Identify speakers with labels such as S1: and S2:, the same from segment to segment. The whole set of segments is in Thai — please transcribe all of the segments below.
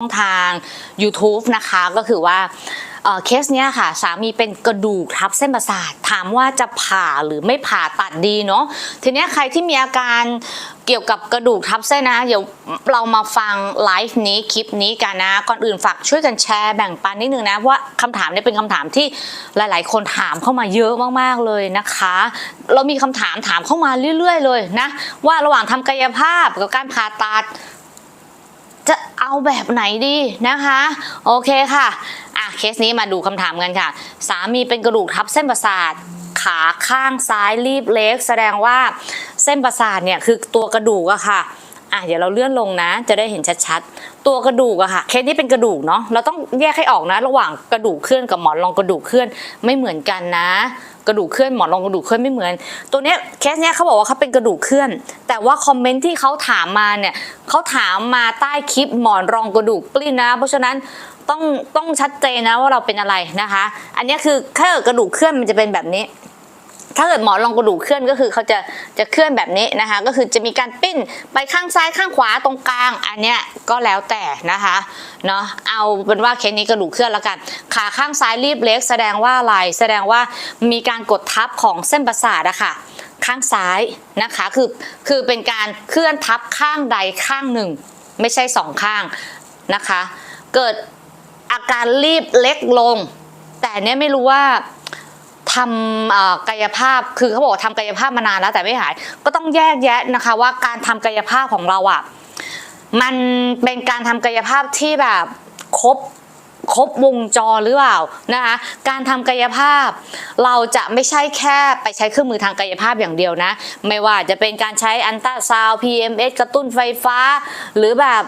S1: ช่องทาง YouTube นะคะก็คือว่าเเคสเนี้ยค่ะ สามีเป็นกระดูกทับเส้นประสาท ถามว่าจะผ่าหรือไม่ผ่าตัดดีเนาะทีเนี้ยใครที่มีอาการเกี่ยวกับกระดูกทับเส้นนะ เดี๋ยวเรามาฟังไลฟ์นี้คลิปนี้กันนะ ก่อนอื่นฝากช่วยกันแชร์แบ่งปันนิดนึงนะว่าคำถามเนี้เป็นคำถามที่หลาย ๆ คนถามเข้ามาเยอะมากๆเลยนะคะ เรามีคำถามถามเข้ามาเรื่อย ๆ เลยนะว่าระหว่างทำกายภาพกับการผ่าตัด เอาแบบไหนดีนะคะ โอเคค่ะอะเคสนี้มาดูคำถามกันค่ะ สามีเป็นกระดูกทับเส้นประสาทขาข้างซ้ายรีบเล็ก แสดงว่าเส้นประสาทเนี่ยคือตัวกระดูกอะค่ะอะเดี๋ยวเราเลื่อนลงนะ จะได้เห็นชัดๆ ตัวกระดูกอะค่ะ เคสนี้เป็นกระดูกเนาะ เราต้องแยกให้ออกนะ ระหว่างกระดูกเคลื่อนกับหมอนรองกระดูกเคลื่อนไม่เหมือนกันนะ กระดูกเคลื่อนหมอนรองกระดูกเคลื่อนไม่เหมือน ตัวเนี้ยเคสเนี้ยเขาบอกว่าเขาเป็นกระดูกเคลื่อน แต่ว่าคอมเมนต์ที่เขาถามมาเนี่ยเขาถามมาใต้คลิปหมอนรองกระดูกปลิ้นนะ เพราะฉะนั้นต้องต้องชัดเจนนะว่าเราเป็นอะไรนะคะ อันนี้คือถ้าเกิดกระดูกเคลื่อนมันจะเป็นแบบนี้ ถ้าเกิดหมอนรองกระดูกเคลื่อนก็คือเขาจะจะเคลื่อนแบบนี้นะคะ ก็คือจะมีการปิ้นไปข้างซ้ายข้างขวาตรงกลาง อันเนี้ยก็แล้วแต่นะคะเนาะเอาเป็นว่าเคสนี้กระดูกเคลื่อนแล้วกัน ขาข้างซ้ายรีบเล็ก แสดงว่าอะไรแสดงว่ามีการกดทับของเส้นประสาทอะค่ะข้างซ้ายนะคะคือคือเป็นการเคลื่อนทับข้างใดข้างหนึ่ง ไม่ใช่สองข้างนะคะ เกิดอาการรีบเล็กลง แต่เนี้ยไม่รู้ว่า ทำกายภาพคือเขาบอกทำกายภาพมานานแล้วแต่ไม่หาย ก็ต้องแยกแยะนะคะว่าการทำกายภาพของเราอะมันเป็นการทำกายภาพที่แบบครบครบวงจรหรือเปล่านะคะการทำกายภาพ เราจะไม่ใช่แค่ไปใช้เครื่องมือทางกายภาพอย่างเดียวนะ ไม่ว่าจะเป็นการใช้อันตราซาวด์ PMS กระตุ้นไฟฟ้า หรือแบบ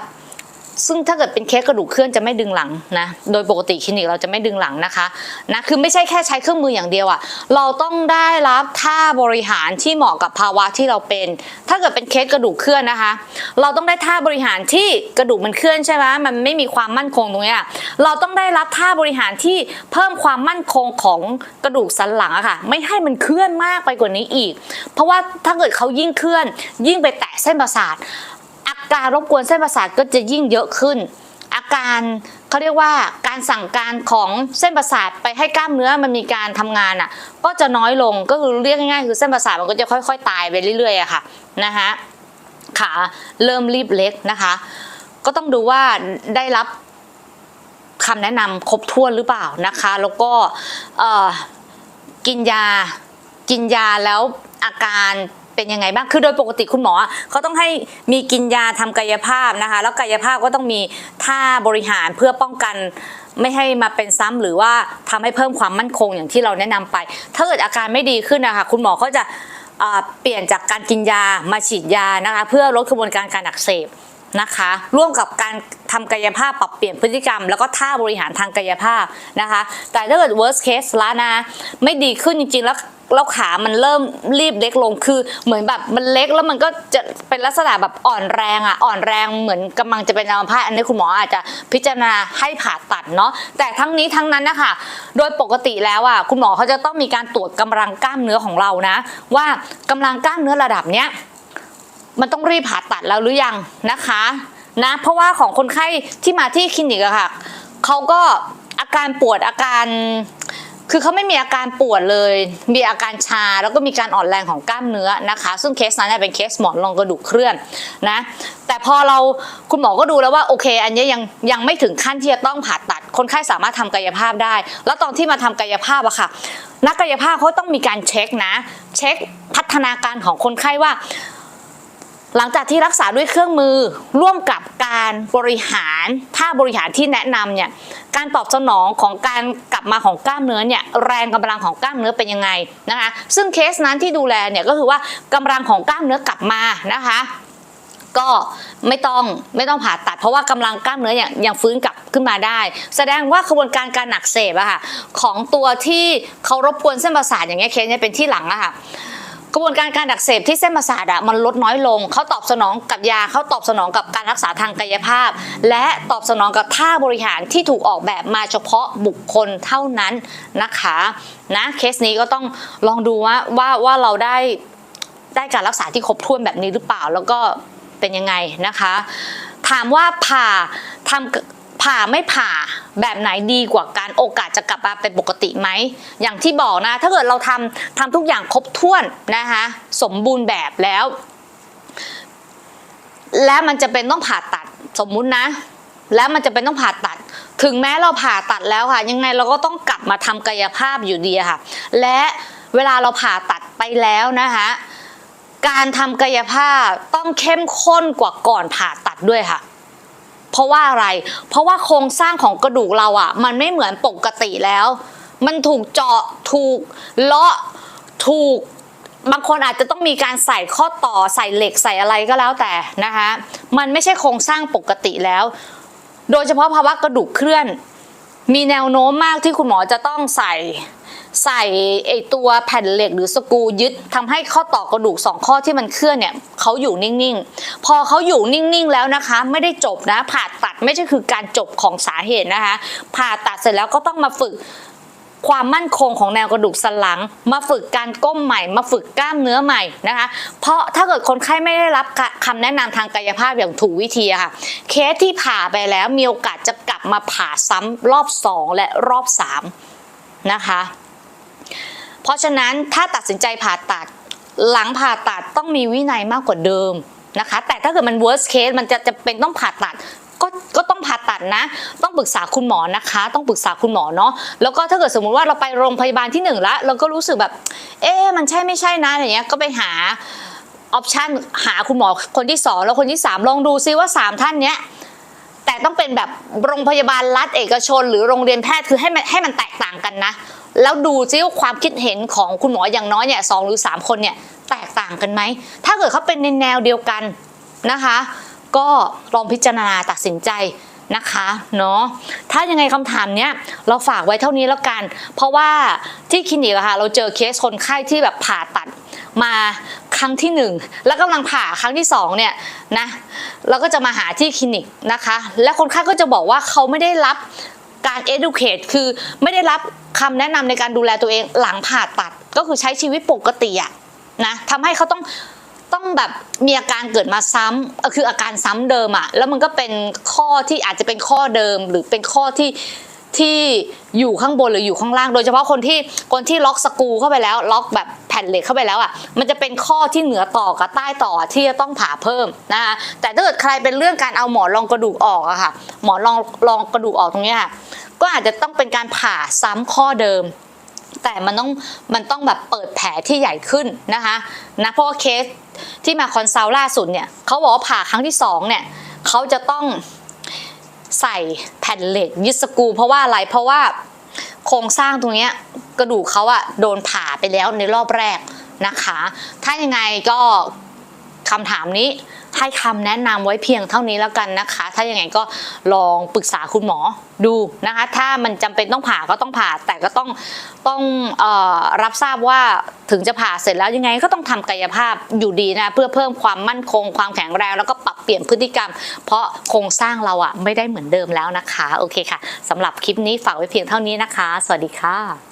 S1: ซึ่งถ้าเกิดเป็นเคสกระดูกเคลื่อนจะไม่ดึงหลังนะ โดยปกติคลินิกเราจะไม่ดึงหลังนะคะนะคือไม่ใช่แค่ใช้เครื่องมืออย่างเดียวอะ่ะเราต้องได้รับท่าบริหารที่เหมาะกับภาวะที่เราเป็น ถ้าเกิดเป็นเคสกระดูกเคลื่อนนะคะ เราต้องได้ท่าบริหารที่กระดูกมันเคลื่อนใช่ไหมมันไม่มีความมั่นคงตรงเนี้ยเราต้องได้รับท่าบริหารที่เพิ่มความมั่นคงของกระดูกสันหลังอะค่ะ ไม่ให้มันเคลื่อนมากไปกว่านี้อีก เพราะว่าถ้าเกิดเขายิ่งเคลื่อน ยิ่งไปแตะเส้นประสาท การรบกวนเส้นประสาทก็จะยิ่งเยอะขึ้น อาการเขาเรียกว่าการสั่งการของเส้นประสาทไปให้กล้ามเนื้อมันมีการทำงานอะก็จะน้อยลงก็คือเรียกง่ายๆคือเส้นประสาทมันก็จะค่อย ๆ ตายไปเรื่อยๆอะค่ะนะคะขาเริ่มรีบเล็กนะคะ ก็ต้องดูว่าได้รับคำแนะนำครบถ้วนหรือเปล่านะคะ แล้วก็กินยากินยาแล้วอาการ เป็นยังไงบ้าง คือโดยปกติคุณหมอเขาต้องให้มีกินยาทำกายภาพนะคะ แล้วกายภาพก็ต้องมีท่าบริหารเพื่อป้องกันไม่ให้มาเป็นซ้ำหรือว่าทำให้เพิ่มความมั่นคงอย่างที่เราแนะนำไป ถ้าเกิดอาการไม่ดีขึ้นนะคะคุณหมอเขาจะเปลี่ยนจากการกินยามาฉีดยานะคะ เพื่อลดกระบวนการการอักเสบนะคะ ร่วมกับการทำกายภาพปรับเปลี่ยนพฤติกรรม แล้วก็ท่าบริหารทางกายภาพนะคะ แต่ถ้าเกิด worst case แล้วนะ ไม่ดีขึ้นจริงๆแล้ว แล้วขามันเริ่มรีบเล็กลงคือ เหมือนแบบมันเล็กแล้วมันก็จะเป็นลักษณะแบบอ่อนแรงอะอ่อนแรงเหมือนกำลังจะเป็นอัมพาตอันนี้คุณหมออาจจะพิจารณาให้ผ่าตัดเนาะแต่ทั้งนี้ทั้งนั้นนะคะโดยปกติแล้วอะคุณหมอเขาจะต้องมีการตรวจกำลังกล้ามเนื้อของเรานะ ว่ากำลังกล้ามเนื้อระดับเนี้ยมันต้องรีบผ่าตัดแล้วหรือยังนะคะนะเพราะว่าของคนไข้ที่มาที่คลินิกอะค่ะเขาก็อาการปวดอาการ คือเขาไม่มีอาการปวดเลย มีอาการชาแล้วก็มีการอ่อนแรงของกล้ามเนื้อนะคะ ซึ่งเคสนั้นเนี่ยเป็นเคสหมอนรองกระดูกเคลื่อนนะ แต่พอเราคุณหมอก็ดูแล้วว่าโอเค อันนี้ยังยังไม่ถึงขั้นที่จะต้องผ่าตัด คนไข้สามารถทำกายภาพได้ แล้วตอนที่มาทำกายภาพอะค่ะ นักกายภาพเขาต้องมีการเช็คนะ เช็คพัฒนาการของคนไข้ว่า หลังจากที่รักษาด้วยเครื่องมือร่วมกับการบริหารท่าบริหารที่แนะนำเนี่ยการตอบสนองของการกลับมาของกล้ามเนื้อเนี่ยแรงกำลังของกล้ามเนื้อเป็นยังไงนะคะซึ่งเคสนั้นที่ดูแลเนี่ยก็คือว่ากำลังของกล้ามเนื้อกลับมานะคะก็ไม่ต้องไม่ต้องผ่าตัด เพราะว่ากำลังกล้ามเนื้ออยังยังฟื้นกลับขึ้นมาได้ แสดงว่ากระบวนการการหนักเสบอะค่ะของตัวที่เขารบกวนเส้นประสาทอย่างเงี้ยเคสเนี่ยเป็นที่หลังอะค่ะ กระบวนการการอักเสบที่เส้นประสาทอะมันลดน้อยลง เขาตอบสนองกับยาเขาตอบสนองกับการรักษาทางกายภาพ และตอบสนองกับท่าบริหารที่ถูกออกแบบมาเฉพาะบุคคลเท่านั้นนะคะนะเคสนี้ก็ต้องลองดูว่าว่าว่าเราได้ได้การรักษาที่ครบถ้วนแบบนี้หรือเปล่าแล้วก็เป็นยังไงนะคะ ถามว่าผ่าทำผ่าไม่ผ่า แบบไหนดีกว่าการโอกาสจะกลับมาเป็นปกติไหม อย่างที่บอกนะ ถ้าเกิดเราทำทำทุกอย่างครบถ้วนนะคะสมบูรณ์แบบแล้ว และมันจะเป็นต้องผ่าตัดสมมุตินะ แล้วมันจะเป็นต้องผ่าตัด ถึงแม้เราผ่าตัดแล้วค่ะ ยังไงเราก็ต้องกลับมาทำกายภาพอยู่ดีค่ะ และเวลาเราผ่าตัดไปแล้วนะคะการทำกายภาพต้องเข้มข้นกว่าก่อนผ่าตัดด้วยค่ะ เพราะว่าอะไร เพราะว่าโครงสร้างของกระดูกเราอะ่ะ มันไม่เหมือนปกติแล้ว มันถูกเจาะถูกเลาะถูกบางคนอาจจะต้องมีการใส่ข้อต่อใส่เหล็กใส่อะไรก็แล้วแต่นะคะมันไม่ใช่โครงสร้างปกติแล้ว โดยเฉพาะภาวะกระดูกเคลื่อน มีแนวโน้มมากที่คุณหมอจะต้องใส่ ใส่ไอตัวแผ่นเหล็กหรือสกูยึดทำให้ข้อต่อกระดูกสองข้อที่มันเคลื่อนเนี่ยเขาอยู่นิ่งๆ พอเขาอยู่นิ่งๆแล้วนะคะ ไม่ได้จบนะ ผ่าตัดไม่ใช่คือการจบของสาเหตุนะคะ ผ่าตัดเสร็จแล้วก็ต้องมาฝึกความมั่นคงของแนวกระดูกสันหลัง มาฝึกการก้มใหม่ มาฝึกกล้ามเนื้อใหม่นะคะ เพราะถ้าเกิดคนไข้ไม่ได้รับคำแนะนำทางกายภาพอย่างถูกวิธีค่ะ เคสที่ผ่าไปแล้วมีโอกาสจะกลับมาผ่าซ้ำรอบ 2 และรอบ 3 นะคะ เพราะฉะนั้นถ้าตัดสินใจผ่าตัด หลังผ่าตัดต้องมีวินัยมากกว่าเดิมนะคะ แต่ถ้าเกิดมัน worst case มันจะจะเป็นต้องผ่าตัดก็ก็ต้องผ่าตัดนะ ต้องปรึกษาคุณหมอนะคะ ต้องปรึกษาคุณหมอเนาะแล้วก็ถ้าเกิดสมมุติว่าเราไปโรงพยาบาลที่หนึ่งแล้วเราก็รู้สึกแบบ เอ๊มันใช่ไม่ใช่นะอย่างเงี้ยก็ไปหาออปชันหาคุณหมอคนที่สองแล้วคนที่สามลองดูซิว่าสามท่านเนี้ยแต่ต้องเป็นแบบโรงพยาบาลรัฐเอกชน หรือโรงเรียนแพทย์คือให้มันให้มันแตกต่างกันนะ แล้วดูซิว่าความคิดเห็นของคุณหมออย่างน้อยเนี่ยสองหรือสามคนเนี่ยแตกต่างกันไหม ถ้าเกิดเขาเป็นในแนวเดียวกันนะคะ ก็ลองพิจารณาตัดสินใจนะคะเนาะถ้ายังไงคำถามเนี้ยเราฝากไว้เท่านี้แล้วกัน เพราะว่าที่คลินิกอะค่ะเราเจอเคสคนไข้ที่แบบผ่าตัดมาครั้งที่หนึ่งแล้วกำลังผ่าครั้งที่สองเนี่ยนะเราก็จะมาหาที่คลินิกนะคะ และคนไข้ก็จะบอกว่าเขาไม่ได้รับ การ educate คือไม่ได้รับคำแนะนำในการดูแลตัวเองหลังผ่าตัด ก็คือใช้ชีวิตปกติอะนะทำให้เขาต้องต้องแบบมีอาการเกิดมาซ้ำคืออาการซ้ำเดิมอะแล้วมันก็เป็นข้อที่อาจจะเป็นข้อเดิม หรือเป็นข้อที่ที่อยู่ข้างบนหรืออยู่ข้างล่าง โดยเฉพาะคนที่คนที่ล็อกสกูเข้าไปแล้วล็อกแบบ แผ่นเหล็กเข้าไปแล้วอะมันจะเป็นข้อที่เหนือต่อกับใต้ต่อที่จะต้องผ่าเพิ่มนะคะแต่ถ้าเกิดใครเป็นเรื่องการเอาหมอนรองกระดูกออกอะค่ะหมอนรองรองกระดูกออกตรงนี้ค่ะก็อาจจะต้องเป็นการผ่าซ้ำข้อเดิม แต่มันต้องมันต้องแบบเปิดแผลที่ใหญ่ขึ้นนะคะนะเพราะว่าเคสที่มาคอนซัลล่าสุดเนี่ยเขาบอกว่าผ่าครั้งที่สองเนี่ยเขาจะต้องใส่แผ่นเหล็กยึดสกรูเพราะว่าอะไรเพราะว่า โครงสร้างตรงนี้กระดูกเขาอะโดนผ่าไปแล้วในรอบแรกนะคะ ถ้ายังไงก็คำถามนี้ ให้คำแนะนำไว้เพียงเท่านี้แล้วกันนะคะ ถ้าอยังไงก็ลองปรึกษาคุณหมอดูนะคะ ถ้ามันจำเป็นต้องผ่าก็ต้องผ่า แต่ก็ต้องต้องออรับทราบว่าถึงจะผ่าเสร็จแล้วยังไงก็ต้องทำกายภาพอยู่ดีนะ เพื่อเพิ่มความมั่นคง ความแข็งแรงแล้วก็ปรับเปลี่ยนพฤติกรรม เพราะโครงสร้างเราอะไม่ได้เหมือนเดิมแล้วนะคะ โอเคค่ะสำหรับคลิปนี้ฝากไว้เพียงเท่านี้นะคะ สวัสดีค่ะ